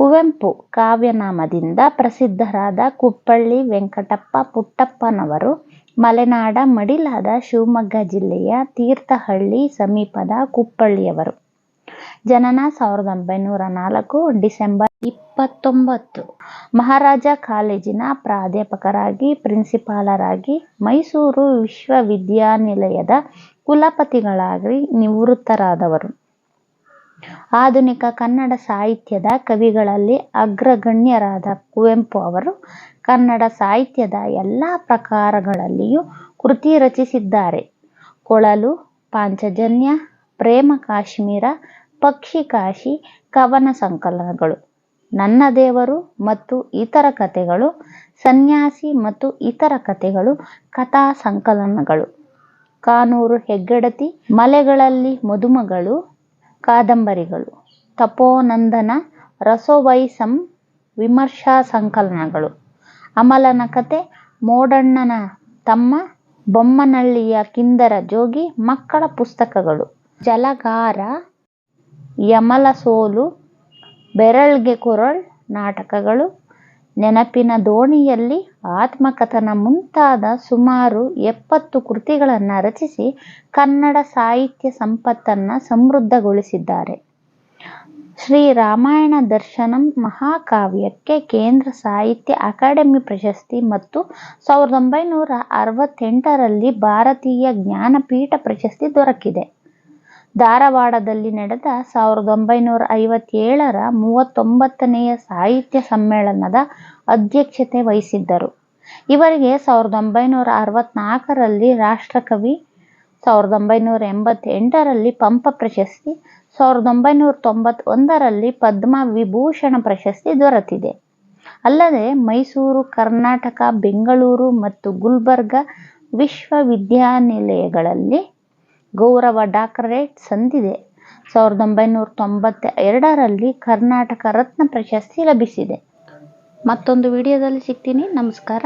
ಕುವೆಂಪು ಕಾವ್ಯನಾಮದಿಂದ ಪ್ರಸಿದ್ಧರಾದ ಕುಪ್ಪಳ್ಳಿ ವೆಂಕಟಪ್ಪ ಪುಟ್ಟಪ್ಪನವರು ಮಲೆನಾಡ ಮಡಿಲಾದ ಶಿವಮೊಗ್ಗ ಜಿಲ್ಲೆಯ ತೀರ್ಥಹಳ್ಳಿ ಸಮೀಪದ ಕುಪ್ಪಳ್ಳಿಯವರು. ಜನನ ಸಾವಿರದ ಒಂಬೈನೂರ ನಾಲ್ಕು ಡಿಸೆಂಬರ್ ಇಪ್ಪತ್ತೊಂಬತ್ತು. ಮಹಾರಾಜ ಕಾಲೇಜಿನ ಪ್ರಾಧ್ಯಾಪಕರಾಗಿ, ಪ್ರಿನ್ಸಿಪಾಲರಾಗಿ, ಮೈಸೂರು ವಿಶ್ವವಿದ್ಯಾನಿಲಯದ ಕುಲಪತಿಗಳಾಗಿ ನಿವೃತ್ತರಾದವರು. ಆಧುನಿಕ ಕನ್ನಡ ಸಾಹಿತ್ಯದ ಕವಿಗಳಲ್ಲಿ ಅಗ್ರಗಣ್ಯರಾದ ಕುವೆಂಪು ಅವರು ಕನ್ನಡ ಸಾಹಿತ್ಯದ ಎಲ್ಲ ಪ್ರಕಾರಗಳಲ್ಲಿಯೂ ಕೃತಿ ರಚಿಸಿದ್ದಾರೆ. ಕೊಳಲು, ಪಾಂಚಜನ್ಯ, ಪ್ರೇಮ ಕಾಶ್ಮೀರ, ಪಕ್ಷಿ ಕಾಶಿ ಕವನ ಸಂಕಲನಗಳು, ನನ್ನ ದೇವರು ಮತ್ತು ಇತರ ಕಥೆಗಳು, ಸನ್ಯಾಸಿ ಮತ್ತು ಇತರ ಕಥೆಗಳು ಕಥಾ ಸಂಕಲನಗಳು, ಕಾನೂರು ಹೆಗ್ಗಡತಿ, ಮಲೆಗಳಲ್ಲಿ ಮದುಮಗಳು ಕಾದಂಬರಿಗಳು, ತಪೋನಂದನ ರಸೋವೈಸಂ ವಿಮರ್ಶಾ ಸಂಕಲನಗಳು, ಅಮಲನ ಕತೆ ಮೋಡಣ್ಣನ ತಮ್ಮ, ಬೊಮ್ಮನಹಳ್ಳಿಯ ಕಿಂದರ ಜೋಗಿ ಮಕ್ಕಳ ಪುಸ್ತಕಗಳು, ಜಲಗಾರ, ಯಮಳಸೋಲು, ಬೆರಳ್ಗೆ ಕೊರಳ್ ನಾಟಕಗಳು, ನೆನಪಿನ ದೋಣಿಯಲ್ಲಿ ಆತ್ಮಕಥನ ಮುಂತಾದ ಸುಮಾರು ಎಪ್ಪತ್ತು ಕೃತಿಗಳನ್ನು ರಚಿಸಿ ಕನ್ನಡ ಸಾಹಿತ್ಯ ಸಂಪತ್ತನ್ನು ಸಮೃದ್ಧಗೊಳಿಸಿದ್ದಾರೆ. ಶ್ರೀ ರಾಮಾಯಣ ದರ್ಶನಂ ಮಹಾಕಾವ್ಯಕ್ಕೆ ಕೇಂದ್ರ ಸಾಹಿತ್ಯ ಅಕಾಡೆಮಿ ಪ್ರಶಸ್ತಿ ಮತ್ತು ಸಾವಿರದ ಒಂಬೈನೂರ ಅರವತ್ತೆಂಟರಲ್ಲಿ ಭಾರತೀಯ ಜ್ಞಾನಪೀಠ ಪ್ರಶಸ್ತಿ ದೊರಕಿದೆ. ಧಾರವಾಡದಲ್ಲಿ ನಡೆದ ಸಾವಿರದ ಒಂಬೈನೂರ ಐವತ್ತೇಳರ ಮೂವತ್ತೊಂಬತ್ತನೆಯ ಸಾಹಿತ್ಯ ಸಮ್ಮೇಳನದ ಅಧ್ಯಕ್ಷತೆ ವಹಿಸಿದ್ದರು. ಇವರಿಗೆ ಸಾವಿರದ ಒಂಬೈನೂರ ಅರವತ್ನಾಲ್ಕರಲ್ಲಿ ರಾಷ್ಟ್ರಕವಿ, ಸಾವಿರದ ಒಂಬೈನೂರ ಎಂಬತ್ತೆಂಟರಲ್ಲಿ ಪಂಪ ಪ್ರಶಸ್ತಿ, ಸಾವಿರದ ಒಂಬೈನೂರ ತೊಂಬತ್ತೊಂದರಲ್ಲಿ ಪದ್ಮ ವಿಭೂಷಣ ಪ್ರಶಸ್ತಿ ದೊರೆತಿದೆ. ಅಲ್ಲದೆ ಮೈಸೂರು, ಕರ್ನಾಟಕ, ಬೆಂಗಳೂರು ಮತ್ತು ಗುಲ್ಬರ್ಗ ವಿಶ್ವವಿದ್ಯಾನಿಲಯಗಳಲ್ಲಿ ಗೌರವ ಡಾಕ್ಟರೇಟ್ ಸಂದಿದೆ. ಸಾವಿರದ ಒಂಬೈನೂರ ತೊಂಬತ್ತ ಎರಡರಲ್ಲಿ ಕರ್ನಾಟಕ ರತ್ನ ಪ್ರಶಸ್ತಿ ಲಭಿಸಿದೆ. ಮತ್ತೊಂದು ವಿಡಿಯೋದಲ್ಲಿ ಸಿಗ್ತೀನಿ. ನಮಸ್ಕಾರ.